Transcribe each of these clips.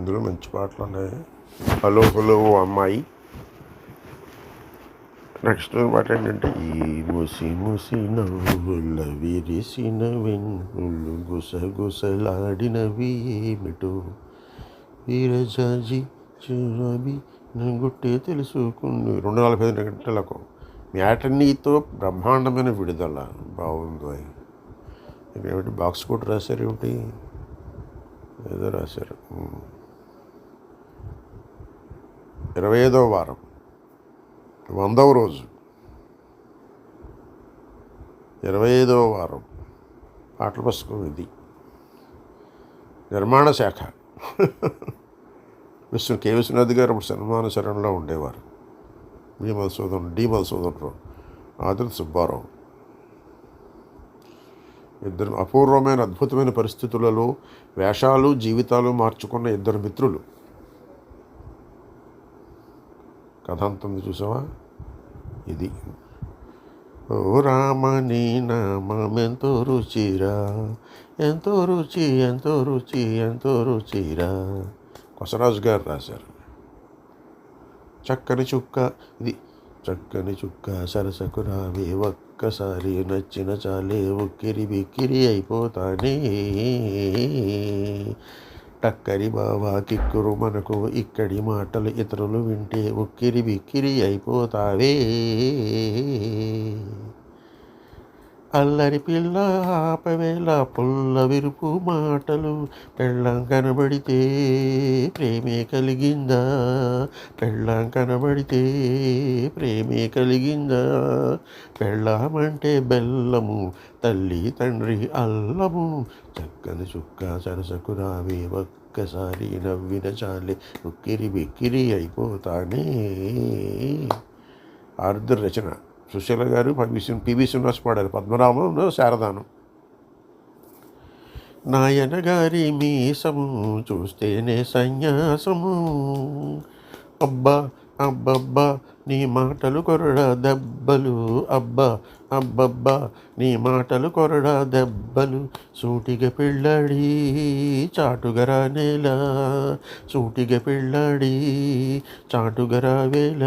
ఇందులో మంచి పాటలు ఉన్నాయి. హలో హలో అమ్మాయి. నెక్స్ట్ పాట ఏంటంటే ఈ ముసి ముసి నవ్వుల విరిసిన వెన్నులు గుసగుసలాడినవి ఏమిటో. వీరజాజి చురబి గుట్టే తెలుసుకుంది. రెండు నలభై ఐదు గంటలకు మ్యాటర్నీతో బ్రహ్మాండమైన విడుదల. బాగుంది ఏమిటి బాక్స్ కూడా రాశారు ఏమిటి ఏదో రాశారు. ఇరవై ఐదవ వారం వందవ రోజు. ఇరవై ఐదవ వారం పాటల పుస్తకం ఇది. నిర్మాణ శాఖ. విష్ణు కె. విశ్వనాథ్ గారు అప్పుడు సన్మాన ఉండేవారు. B Madhusudan D. Madhusudan Rao Subbarao. ఇద్దరు అపూర్వమైన అద్భుతమైన పరిస్థితులలో వేషాలు జీవితాలు మార్చుకున్న ఇద్దరు మిత్రులు. కథ అంతుంది చూసావా? ఇది. ఓ రామ నీ నామం ఎంతో రుచిరా. ఎంతో రుచి ఎంతో రుచి ఎంతో రుచిరా. కొసరాజు గారు రాశారు. చక్కని చుక్క. ఇది. చక్కని చుక్క సరసకు రావే ఒక్కసారి. నచ్చిన చాలే ఉక్కిరి బిక్కిరి అయిపోతానే. టక్కరి బావా కిక్కురు మనకు ఇక్కడి మాటలు ఇతరులు వింటే ఉక్కిరి బిక్కిరి అయిపోతావే. అల్లరి పిల్ల ఆపవేళ పుల్ల విరుపు మాటలు పెళ్ళం కనబడితే ప్రేమే కలిగిందా? పెళ్ళం కనబడితే ప్రేమే కలిగిందా? పెళ్ళామంటే బెల్లము తల్లి తండ్రి అల్లము. చక్కని చుక్క సరసకు రావే ఒక్కసారి నవ్విన చాలే ఉక్కిరి బిక్కిరి అయిపోతానే. ఆర్ద్ర రచన. సుశీల గారు పివి పివి శ్రీనివాస్ పాడారు పద్మనాభం శారదాను. నాయన గారి మీసము చూస్తేనే సన్యాసము. అబ్బా అబ్బబ్బా నీ మాటలు కొరడా దెబ్బలు. అబ్బా అబ్బబ్బా నీ మాటలు కొరడా దెబ్బలు. సూటిగా పెళ్ళాడి చాటుగరా నేల. సూటిగా పెళ్ళాడి చాటుగరా వేళ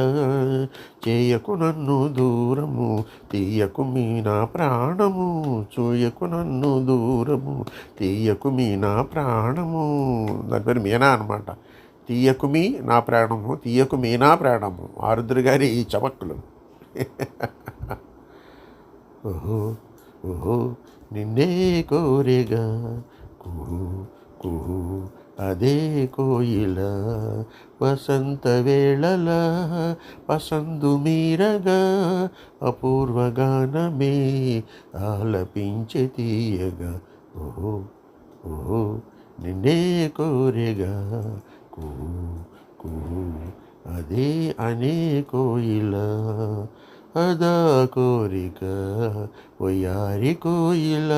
చేయకు నన్ను దూరము తీయకు మీ నా ప్రాణము. చూయకు నన్ను దూరము తీయకు మీ నా ప్రాణము. దాని పేరు మీనా అనమాట తీయకుమీ నా ప్రాణము తీయకుమీ నా ప్రాణము. ఆరుద్ర గారి ఈ చమక్కులు. ఓహో ఓహో నిన్నే కోరేగా కుహు కుహు అదే కోయిల వసంత వేళల పసందు మీరగా అపూర్వగానమే ఆలపించే తీయగా. ఓహో ఓహో నిన్నే కోరేగా కుహు కుహు అదే అనే కోయిల అదా కోరిక ఒయారి కోయిల.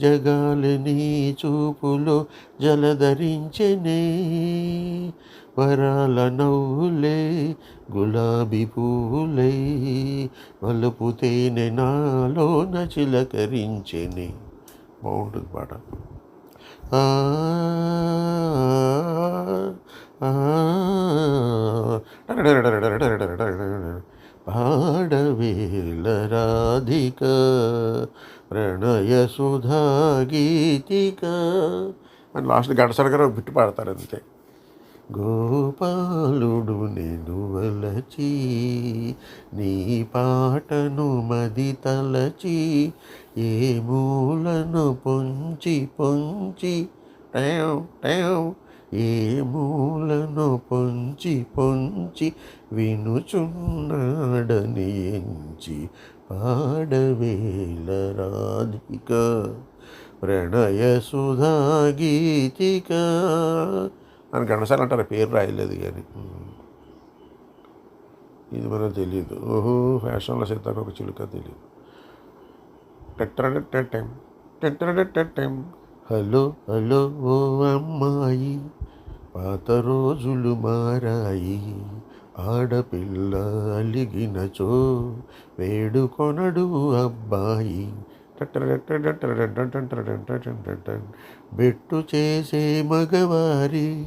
జగాలని చూపులో జలధరించెనే వరాల నవ్వులే గులాబీ పూలే వలుపు తేనె నాలోన చిలకరించెని. బాగుంటుంది పాట. ఆ, రాధిక ప్రణయ సుధా గీతిక. అని లాస్ట్ ఘంటసాల బిట్టు పాడతారు అంతే. గోపాలుడు నేను వలచి నీ పాటను మది తలచి ఏ మూలను పొంచి పొంచి టేవ్ టేవ్ ఏ మూలను పొంచి పొంచి వినుచున్నాడని ఎంచి పాడవేల రాధిక ప్రణయ సుధా గీతిక. అని ఘనసాల అంటారు పేరు రాయలేదు కానీ. ఇది మనకు తెలియదు ఓహో ఫ్యాషన్లో సీతాకు ఒక చిలుక తెలియదు టెట్రడెట్టెం టెట్రడెట్టెం. హలో హలో ఓ అమ్మాయి పాత రోజులు మారాయి. ఆడపిల్ల అలిగినచో వేడుకొనడు అబ్బాయి. బెట్టు చేసే మగవారి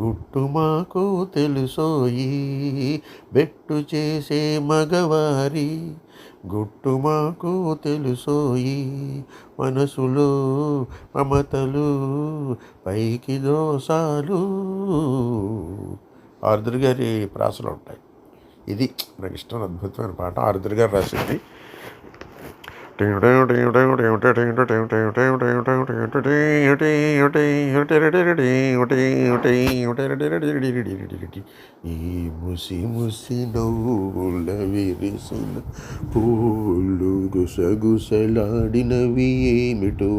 గుట్టు మాకు తెలుసోయి బెట్టు చేసే మగవారి. గుట్టు మాకు తెలుసోయి మనసులో మమతలు పైకి దోసాలు ఆరుద్ర గారి ప్రాసలు ఉంటాయి ఇది నాకు ఇష్టం అద్భుతమైన పాట. ఆరుద్ర గారు రాసింది ఈ ముసి ముసి నవ్వుల విరిసిన పూలు గుసగుసలాడినవి ఏమిటో?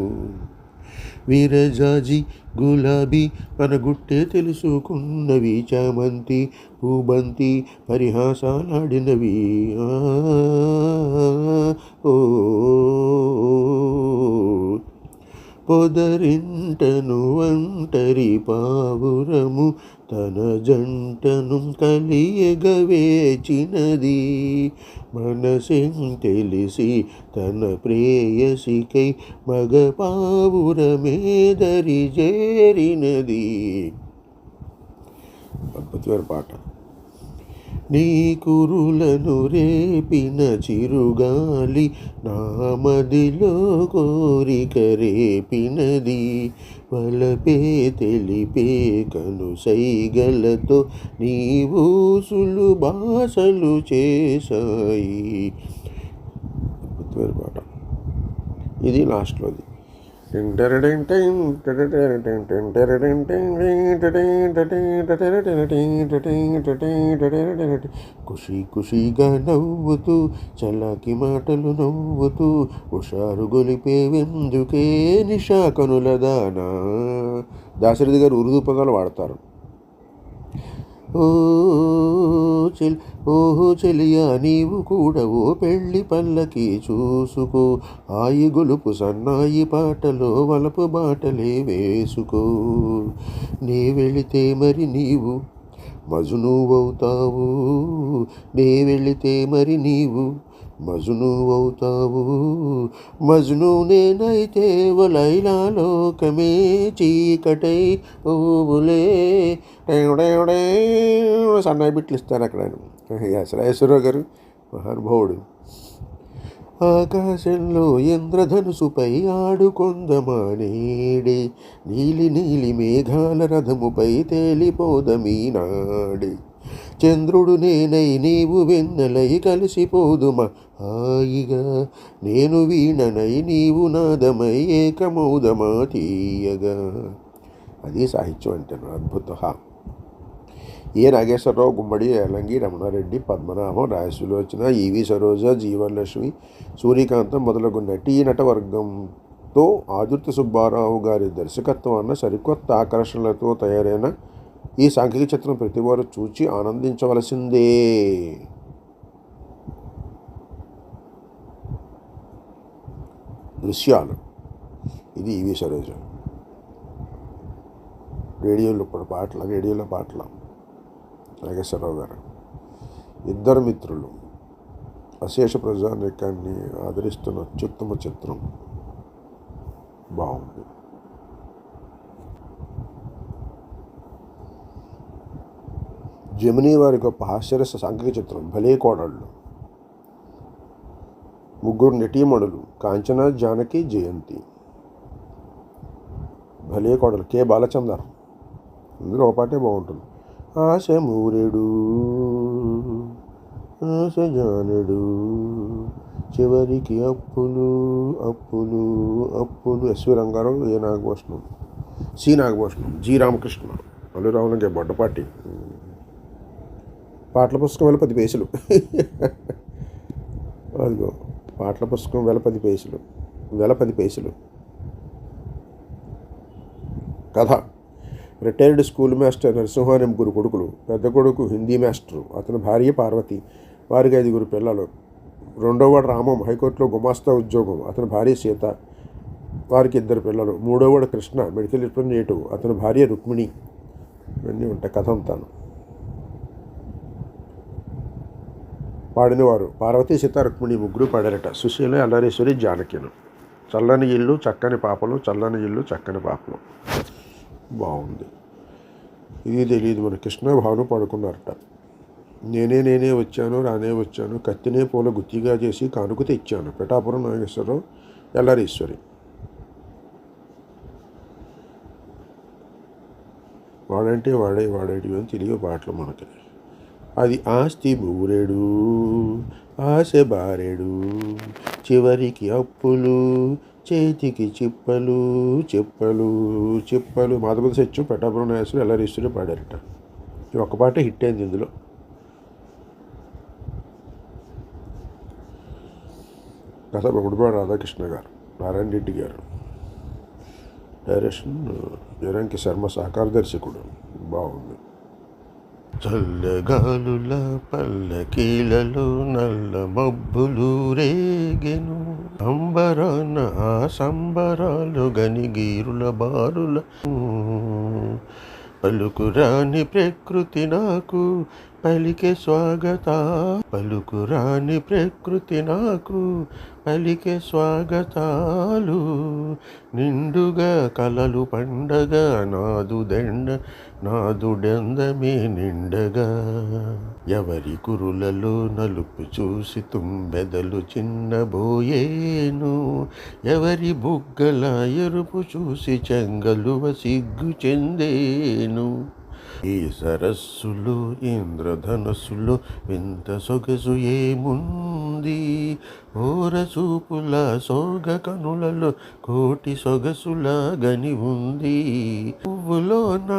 వీరజాజి గులాబీ పనగుట్టే తెలుసుకున్నవి చామంతి పూబంతి పరిహాసాలాడినవి. ఆ, ఓ పొదరింటను ఒంటరి పావురము తన జంటను కలియగవేచినది. మనసిం తెలిసి తన ప్రేయసికై మగ పావురమేదరి చేరినది అద్భుతమైన పాట. నీ కురులను రేపిన చిరుగాలి నా మదిలో కోరిక రేపినది. వలపే తెలిపే కను సైగలతో నీ సులు బాసలు చేశాయి. పాట ఇది లాస్ట్లోది. ఖుషి ఖుషిగా నవ్వుతూ చలాకి మాటలు నవ్వుతూ హుషారు గొలిపేవెందుకే నిషా కనుల దానా. దాశరథి గారు ఉరుదు పదాలు వాడతారు. ఓ చెల్ ఓహో చెలియా నీవు కూడా ఓ పెళ్ళి పల్లకి చూసుకో. ఆయి గొలుపు సన్నాయి పాటలో వలపు బాటలే వేసుకో. నీ వెళితే మరి నీవు మజునువవుతావు. నే వెళితే మరి నీవు మజును అవుతావు. మజును నేనైతే లైలా లోకమే చీకటై ఓవులే సన్నాయి బిట్లు ఇస్తారు అక్కడ ఆయన. అసలేశ్వరరావు గారు మహానుభావుడు. ఆకాశంలో ఇంద్రధనుసుపై ఆడుకొందమానేడి. నీలి నీలి మేఘాల రథముపై తేలిపోదమీనాడి చంద్రుడు నేనై నీవు వెన్నెలై కలిసిపోదుమా. హాయిగా నేను వీణనై నీవు నాదమై ఏకమౌదమా తీయగా. అది సాహిత్యం అంటే అద్భుత ఏ నాగేశ్వరరావు గుమ్మడి ఏలంగి రమణారెడ్డి పద్మనాభం రాయసులోచన ఈవి సరోజ జీవనలక్ష్మి సూర్యకాంతం మొదలగు నటీ నటవర్గంతో ఆదుర్తి సుబ్బారావు గారి దర్శకత్వాన సరికొత్త ఆకర్షణలతో తయారైన ఈ సాంఘిక చిత్రం ప్రతివారు చూచి ఆనందించవలసిందే. దృశ్యాలు. ఇది ఈవి సరోజ రేడియోలో ఇప్పుడు పాటల రేడియోలో పాటల. నాగేశ్వరరావు గారు. ఇద్దరు మిత్రులు. అశేష ప్రజానీకాన్ని ఆదరిస్తున్న అత్యుత్తమ చిత్రం. బాగుంది. జమినీ వారి గొప్ప హాస్యరస సాంఘిక చిత్రం భలే కోడళ్ళు. ముగ్గురు నటీమణులు కాంచన జానకి జయంతి. భలే కోడలు కే. బాలచందర్. ఇందులో ఒక పాటే బాగుంటుంది. ఆశ మూరెడు ఆశ జానడు చివరికి అప్పులు అప్పులు అప్పులు. S V Rangarao A Nagabhushanam? C Nagabhushanam G Ramakrishna అల్లురావులంకే Boddapati పాటల పుస్తకం వేల పది పేజీలు. అదిగో పాటల పుస్తకం వేల పది పేజీలు వేల పది పేజీలు. కథ. రిటైర్డ్ స్కూల్ మాస్టర్ నరసింహారం గురు కొడుకులు పెద్ద కొడుకు హిందీ మాస్టరు అతని భార్య పార్వతి వారికి ఐదుగురు పిల్లలు. రెండోవాడు రామం హైకోర్టులో గుమాస్తా ఉద్యోగం అతని భార్య సీత వారికి ఇద్దరు పిల్లలు. మూడోవాడు కృష్ణ మెడికల్ రిప్రజెంటేటివ్ అతని భార్య రుక్మిణి. ఇవన్నీ ఉంటాయి కథ అంతాను. పాడినవారు పార్వతీ సీత రుక్మిణి ముగ్గురు పాడారట. సుశీల అల్లరేశ్వరి జానకిను చల్లని ఇల్లు చక్కని పాపలు చల్లని ఇల్లు చక్కని పాపలు. బాగుంది. ఇది తెలియదు మన కృష్ణ భావను పడుకున్నారట. నేనే నేనే వచ్చాను రానే వచ్చాను. కత్తినే పూల గుత్తిగా చేసి కానుక తెచ్చాను. పిఠాపురం నాగేశ్వరరావు ఎల్లారేశ్వరి వాడంటే వాడే వాడేటివి అని తెలియ పాటలు మనకి. అది ఆస్తి బూరెడు ఆశ బారెడు చివరికి అప్పులు చేతికి చిప్పలు చిప్పలు చిప్పలు. మాధవ సత్యం పెట్టాపురం నాగేశ్వరం ఎల్లారీశ్వరి పాడారట? ఈ ఒక్క పాట హిట్ అయింది ఇందులో. కథ బొమ్మడిపాడు రాధాకృష్ణ గారు నారాయణ రెడ్డి గారు డైరెక్షన్ జరంకి శర్మ సహకార దర్శకుడు. బాగుంది. చల్లగాలుల పల్లకీలలో నల్ల మబ్బులు రేగెను. అంబరాన ఆ సంబరాలు గనిగీరుల బారుల. పలుకురాని ప్రకృతి నాకు పలికే స్వాగత. పలుకురాని ప్రకృతి నాకు పలికే స్వాగతాలు. నిండుగా కలలు పండగ నాదు దెండ నాదు డెందమే నిండగా. ఎవరి కురులలో నలుపు చూసి తుంబెదలు చిన్నబోయేను. ఎవరి బుగ్గల ఎరుపు చూసి చెంగలువ సిగ్గు చెందేను. ఈ సరస్సులు ఇంద్రధనస్సులు వింత సొగసు ఏముంది? ఓర చూపుల సోగ కనులలో కోటి సొగసుల గని ఉంది. పువ్వులోన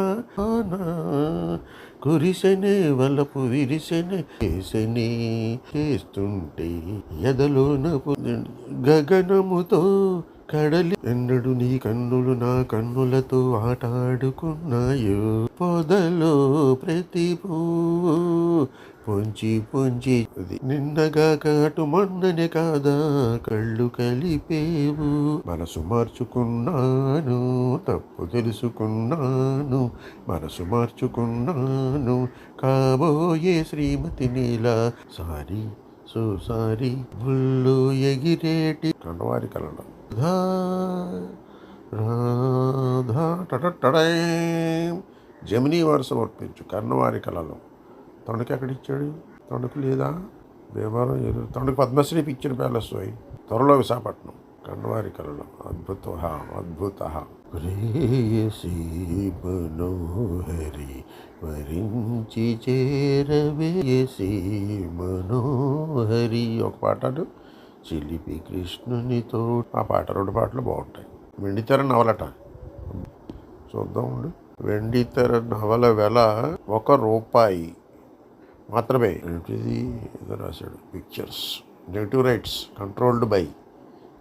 కురిసెనే వలపు విరిసెనే చేసెనే చేస్తుంటే ఎదలోన గగనముతో కడలి ఎన్నడు నీ కన్నులు నా కన్నులతో ఆటాడుకున్నాయో. పొదలో ప్రతి పువ్వు పొంచి పొంచి నిన్నగా కాటు మొన్ననే కాదా. కళ్ళు కలిపేవు. మనసు మార్చుకున్నాను తప్పు తెలుసుకున్నాను మనసు మార్చుకున్నాను. కాబోయే శ్రీమతి నీలా సారీ సో సారీ. బుల్లు ఎగిరేటి. కండవారి కలడం జమినీ వారు సమర్పించు కన్నవారి కళలో. ఎక్కడ ఎక్కడిచ్చాడు? తొండకు లేదా? భీమవరం ఎదురు తణుకు పద్మశ్రీ పిక్చర్ ప్యాలెస్ పోయి త్వరలో విశాఖపట్నం కన్నవారి కళలో. అద్భుత అద్భుత ప్రేయసి మనోహరి వరించి చేరవేసి మనోహరి. ఒక పాట చిలిపి కృష్ణునితో ఆ పాట రెండు పాటలు బాగుంటాయి. వెండితెర నవలట. చూద్దాం వెండితెర నవల వెల ఒక రూపాయి మాత్రమే. ఏంటిది? ఏదో రాశాడు. Pictures negative rights controlled by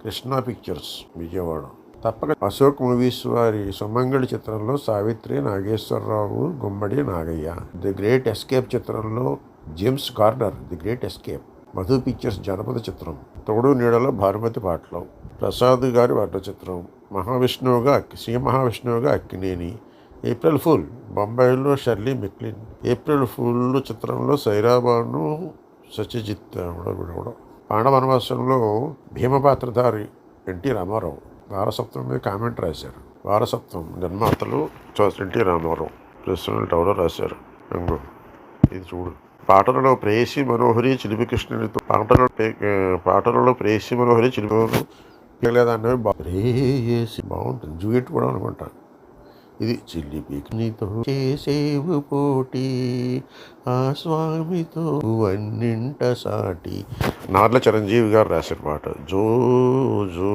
Krishna pictures Vijayawada. తప్పక అశోక్ మూవీస్ వారి సుమంగళి చిత్రంలో Savitri Nageswararao Gummadi Nagaiah. The Great Escape చిత్రంలో James Garner the Great Escape Madhu pictures జనపద చిత్రం తోడు నీడలో భానుమతి పాటలు ప్రసాద్ గారి వర్ణ చిత్రం మహావిష్ణువుగా అక్కి మహావిష్ణువుగా అక్కినేని ఏప్రిల్ ఫూల్ బొంబాయిలో షర్లీ మెక్లిన్ ఏప్రిల్ ఫూల్ చిత్రంలో సైరాబాను సత్యజిత్ కూడా పాండవనవాసంలో భీమపాత్రధారి ఎన్టీ రామారావు వారసత్వం మీద కామెంట్ రాశారు. వారసత్వం నిర్మాతలు ఎన్టీ రామారావు ప్రశ్నలు ఎవరో రాశారు. ఇది చూడు. పాటలలో ప్రేయసి మనోహరి చిలిపి పాటలు పాటలలో పాటలలో ప్రేయసి మనోహరి చిలిపి లేదన్నవి ప్రేయసి బాగుంటుంది. జూయిట్ కూడా అనుకుంటా. ఇది చిల్లిపి పిక్నితో చేసేవు పోటీ ఆ స్వామితో అన్నింట సాటి. నార్ల చిరంజీవి గారు రాసిన పాట జో జో.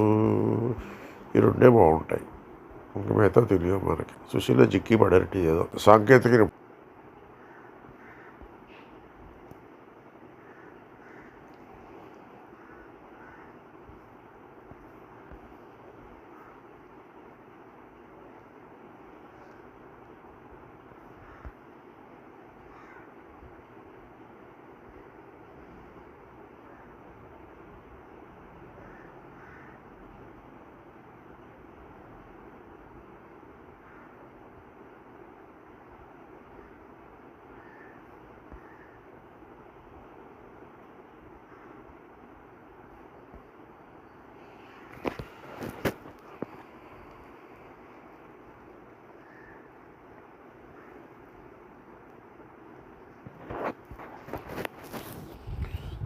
ఈ రెండే బాగుంటాయి. ఇంకా మిగతా తెలియదు మనకి. సుశీల జిక్కి పడరటి ఏదో. సాంకేతిక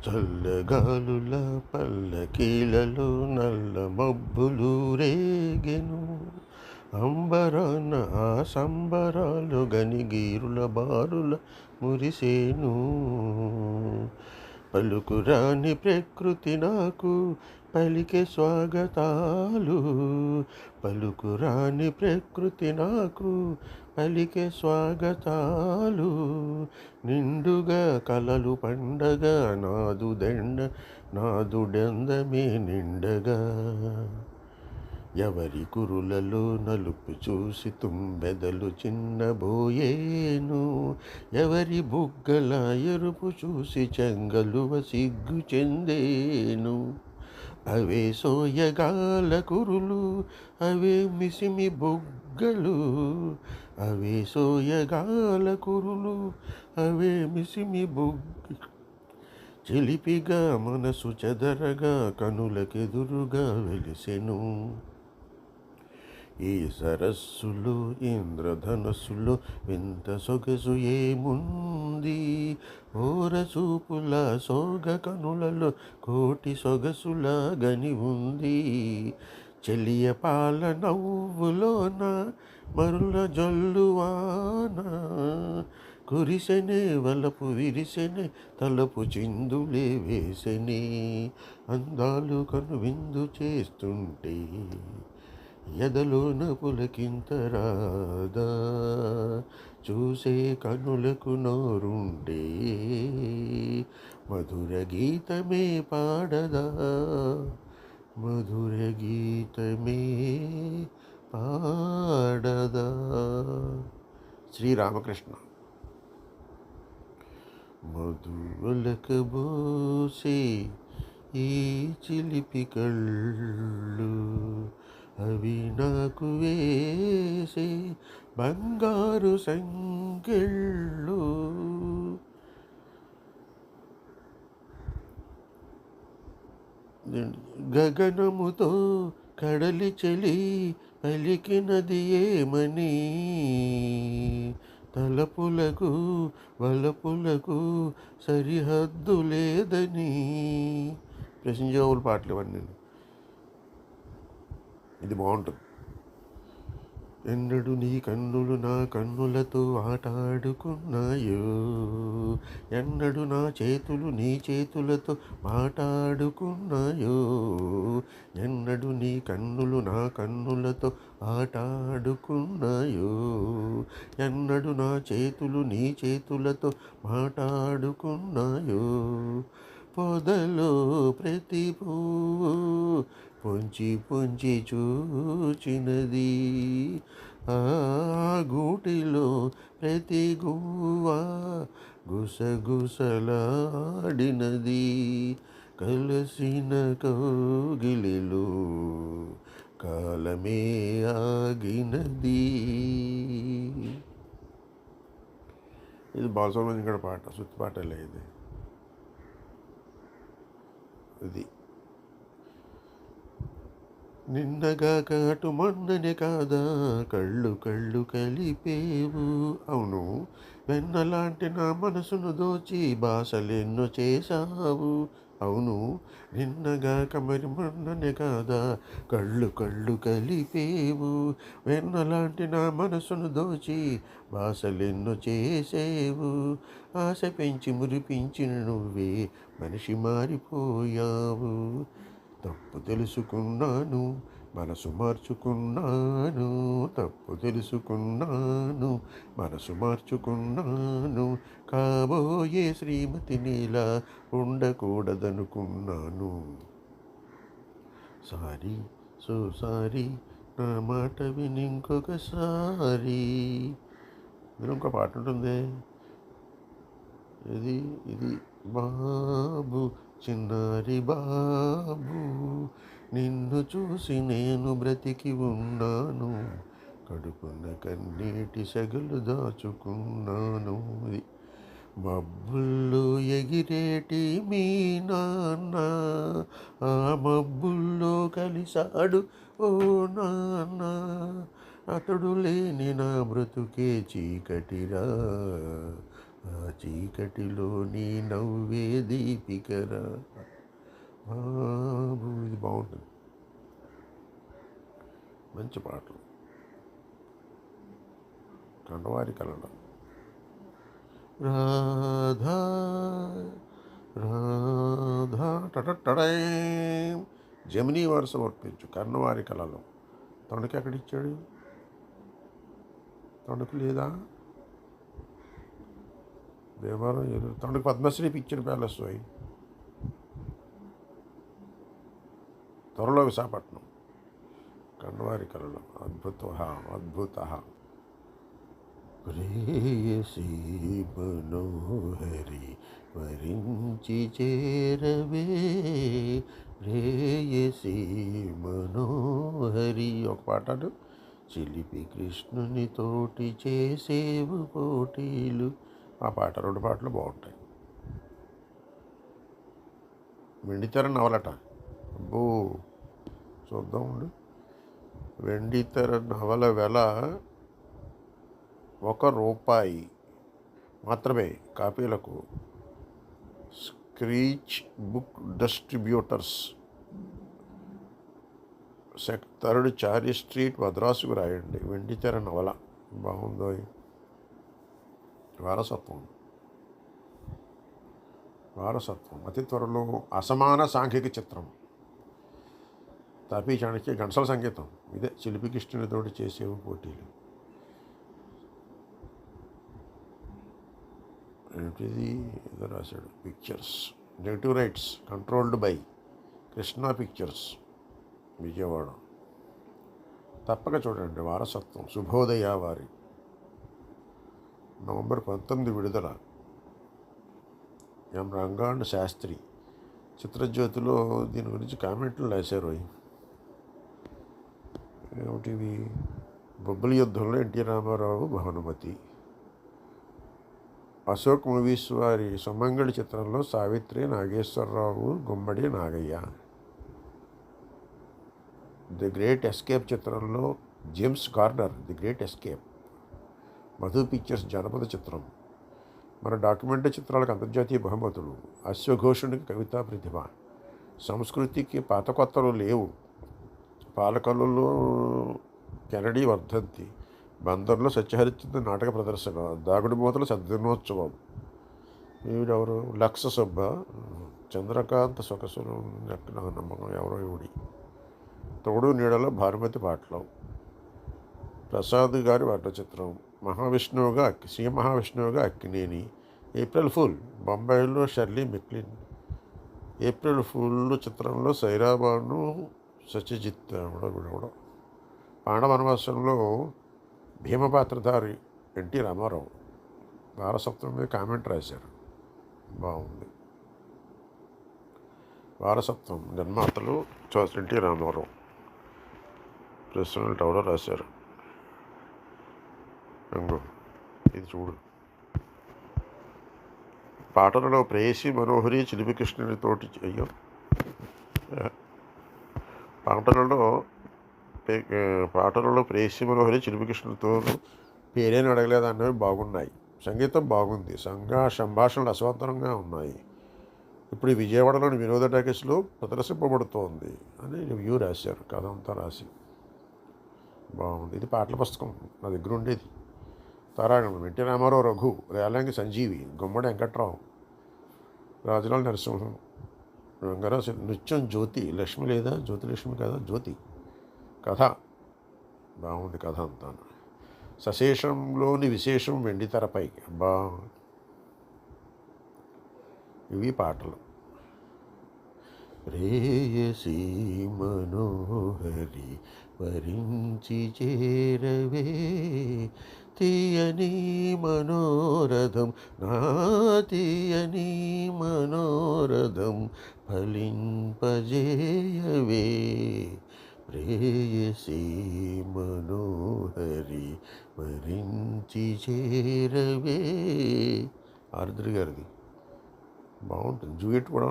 చల్లగాలుల పల్లకీలలో నల్ల మబ్బులు రేగెను. అంబరాన ఆ సంబరాలు గనిగీరుల బారుల మురిసేను. పలుకురాని ప్రకృతి నాకు పలికే స్వాగతాలు. పలుకురాని ప్రకృతి నాకు పలికే స్వాగతాలు. నిండుగా కలలు పండగ నాదు దెండ నాదుడెందమే నిండగా. ఎవరి కురులలో నలుపు చూసి తుంబెదలు చిన్నబోయేను. ఎవరి బుగ్గల ఎరుపు చూసి చెంగలువ సిగ్గు చెందేను. అవే సోయగాల కురులు అవే మిసిమి బొగ్గలు అవే సోయగాల కురులు అవే మిసిమి బొగ్గ చిలిపిగా మనసు చెదరగా కనులకెదురుగా వెలిసెను. ఈ సరస్సులు ఇంద్రధనస్సులో వింత సొగసు ఏముంది? ఓర చూపుల సోగ కనులలో కోటి సొగసుల గని ఉంది. చెలియ పాల నవ్వులోన మరుల జల్లువాన కురిసెనే వలపు విరిసెనే తలపు చిందులే వేసెనే అందాలు కను విందు చేస్తుంటే ఎదలోన పులకింతరాదా చూసే కనులకు నోరుండే మధుర గీతమే పాడదా. మధుర గీతమే పాడదా. శ్రీరామకృష్ణ. మధువలకబోసే ఈ చిలిపి కళ్ళు అవి నాకు వేసే బంగారు సంకెళ్ళు. గగనముతో కడలి చెలి పలికినది ఏమని? తలపులకు వలపులకు సరిహద్దు లేదని. ప్రశ్నించేవాళ్ళు పాటలు ఇవన్నీ ఇది బాగుంటుంది. ఎన్నడు నీ కన్నులు నా కన్నులతో ఆటాడుకున్నాయో ఎన్నడు నా చేతులు నీ చేతులతో మాటాడుకున్నాయో ఎన్నడు నీ కన్నులు నా కన్నులతో ఆటాడుకున్నాయో ఎన్నడు నా చేతులు నీ చేతులతో మాటాడుకున్నాయో పొదలో ప్రతి పువ్వు పొంచి పొంచి చూచినది. ఆ గూటిలో ప్రతి గువ్వ గుసగుసలాడినది. కలసిన కౌగిలిలో కాలమే ఆగినది. ఇది బాలసుబ్రహ్మణ్యం గారి పాట సుత్తి పాటలే ఇది. ఇది నిన్నగా కాటు మొన్ననే కాదా? కళ్ళు కళ్ళు కలిపేవు. అవును వెన్నలాంటి నా మనసును దోచి భాషలెన్నో చేశావు. అవును నిన్నగాక మరి మొన్ననే కాదా? కళ్ళు కళ్ళు కలిపేవు. వెన్నలాంటి నా మనసును దోచి భాషలెన్నో చేసేవు. ఆశ పెంచి మురిపించిన నువ్వే మనిషి మారిపోయావు. తెలుసుకున్నాను మనసు మార్చుకున్నాను తప్పు తెలుసుకున్నాను మనసు మార్చుకున్నాను కాబోయే శ్రీమతి నీలా ఉండకూడదనుకున్నాను. సారీ సో సారీ నా మాట విని ఇంకొకసారి ఇందులో ఇంకో పాట ఉంటుంది. ఇది ఇది బాబు చిన్నారి బాబు నిన్ను చూసి నేను బ్రతికి ఉన్నాను కడుపున కన్నీటి సెగలు దాచుకున్నాను. మబ్బుల్లో ఎగిరేటి మీ నాన్న ఆ మబ్బుల్లో కలిసాడు ఓ నాన్న. అతడు లేని నా బ్రతుకే చీకటిరా. ఆ చీకటిలో నీ నవ్వే దీపికరా. ఇది బాగుంటుంది. మంచి పాటలు. కండవారి కలడ రాధా రాధా టడై జమినీ వారు సమర్పించు కన్నవారి కళలో. ఎక్కడ ఎక్కడిచ్చాడు? తణుకు లేదా? దేవాలయం ఎదురు తమకు పద్మశ్రీ పిక్చర్ ప్యాలెస్ అయి త్వరలో విశాఖపట్నం. కన్వారి కళలు అద్భుత. అద్భుత. ప్రేయసీ మనోహరి వరించి చేరవే. ప్రేయసీ మనోహరి. ఒక పాట చిలిపి కృష్ణుని తోటి చేసేవు పోటీలు ఆ పాట రెండు పాటలు బాగుంటాయి. వెండితెర నవలట. అబ్బో! చూద్దాం ఉండు. వెండితెర నవల వెల ఒక రూపాయి మాత్రమే కాపీలకు. Screech book distributors. Check third Chari street మద్రాసుకు రాయండి. వెండితెర నవల. బాగుందో వారసత్వం. వారసత్వం. అతి త్వరలో అసమాన సాంఘిక చిత్రం. తాపీ చాణక్య గంటల సంగీతం. ఇదే శిల్పి చేసే చేసేవి పోటీలు. ఏంటిది ఏదో రాశాడు. Pictures negative rights controlled by Krishna pictures Vijayawada. తప్పక చూడండి. వారసత్వం. శుభోదయ వారి. నవంబర్ పంతొమ్మిది విడుదల. ఎం. రంగాండ్ శాస్త్రి చిత్రజ్యోతిలో దీని గురించి కామెంట్లు రాశారు ఏమిటివి బొబ్బలి యుద్ధంలో ఎన్టీ రామారావు భవనమతి అశోక్ మూవీస్ వారి సుమంగళి చిత్రంలో Savitri Nageswararao Gummadi Nagaiah. The Great Escape చిత్రంలో James Garner the Great Escape. Madhu pictures జానపద చిత్రం. మన డాక్యుమెంటరీ చిత్రాలకు అంతర్జాతీయ బహుమతులు. అశ్వఘోషునికి కవితా ప్రతిభ. సంస్కృతికి పాత కొత్తలు లేవు. పాలకలలో కెనడీ వర్ధంతి. బందర్లో సత్యహరిచంద్ర నాటక ప్రదర్శన. దాగుడు మూతల సద్దినోత్సవం ఈవిడెవరు? లక్ష సుబ్బ చంద్రకాంత సొగసులు నమ్మకం ఎవరో ఇవిడి తోడు నీడలో భానుమతి పాటలు. ప్రసాద్ గారి వాట చిత్రం మహావిష్ణువుగా అక్కి శ్రీ మహావిష్ణువుగా అక్కినేని ఏప్రిల్ ఫుల్ బొంబాయిలో షర్లీ మెక్లిన్. ఏప్రిల్ ఫుల్ చిత్రంలో సైరాబాను సత్యజిత్ కూడా వీడు పాండవనవాసంలో భీమపాత్రధారి ఎన్టీ రామారావు వారసత్వం మీద కామెంట్ రాశారు. బాగుంది. వారసత్వం నిర్మాతలు ఎన్టీ రామారావు. ప్రశ్నలు ఎవరో రాశారు. ఇంకో ఇది చూడు. పాటలలో ప్రేయసి మనోహరి చిలిపికృష్ణునితోటి అయ్యో. పాటలలో పాటలలో ప్రేయసి మనోహరి చిలిపికృష్ణునితో పేరేని అడగలేదు అన్నవి బాగున్నాయి. సంగీతం బాగుంది. సంఘ సంభాషణలు అస్వాంతరంగా ఉన్నాయి. ఇప్పుడు విజయవాడలోని వినోద టాకీస్లో ప్రదర్శింపబడుతోంది అని రివ్యూ రాశారు. కథ అంతా రాసి. బాగుంది. ఇది పాటల పుస్తకం. నా దగ్గర ఉండేది. తారాగణం. ఎన్టీ రామారావు రఘు రేలంగి సంజీవి గుమ్మడి వెంకట్రావు రాజులాల్ నరసింహం రంగరాజు నృత్యం జ్యోతి లక్ష్మి లేదా? జ్యోతి లక్ష్మి కదా? జ్యోతి. కథ. బాగుంది కథ అంతా. సశేషంలోని విశేషం వెండి తెరపై. బా ఇవి పాటలు. ప్రేయసీ మనోహరి వరించి చేరవే తీయని మనోరథం నా తీయని మనోరథం ఫలింపజేయవే. ప్రేయసీ మనోహరి మరించి చేరవే. ఆర్ద్రి గారిది. బాగుంటుంది. జూయట్ కూడా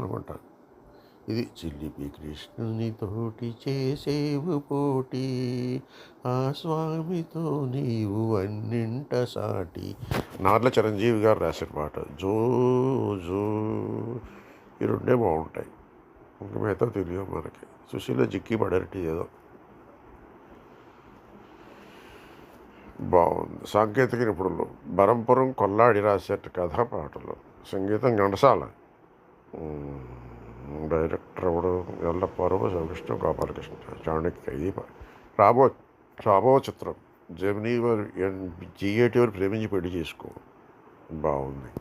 ఇది చిల్లిపి కృష్ణుని తోటి చేసేవు పోటీ ఆ స్వామితో నీవు అన్నింట సాటి. నార్ల చిరంజీవి గారు రాసిన పాట జో జో ఈ రెండే బాగుంటాయి. ఇంక మిగతా తెలియదు మనకి. సుశీల జిక్కి పడరటి ఏదో. బాగుంది. సాంకేతిక నిపుణులు బరంపురం కొల్లాడి రాసేట కథ పాటలు. సంగీతం ఘంటసాల. డైరెక్టర్ ఎవడు? ఎల్లప్పారవ శివకృష్ణ గోపాలకృష్ణ చాణక్య ఇది రాబో రాబో చిత్రం. జమినీ వారు జిఏటి వారు ప్రేమించి పెళ్ళి చేసుకో. బాగుంది.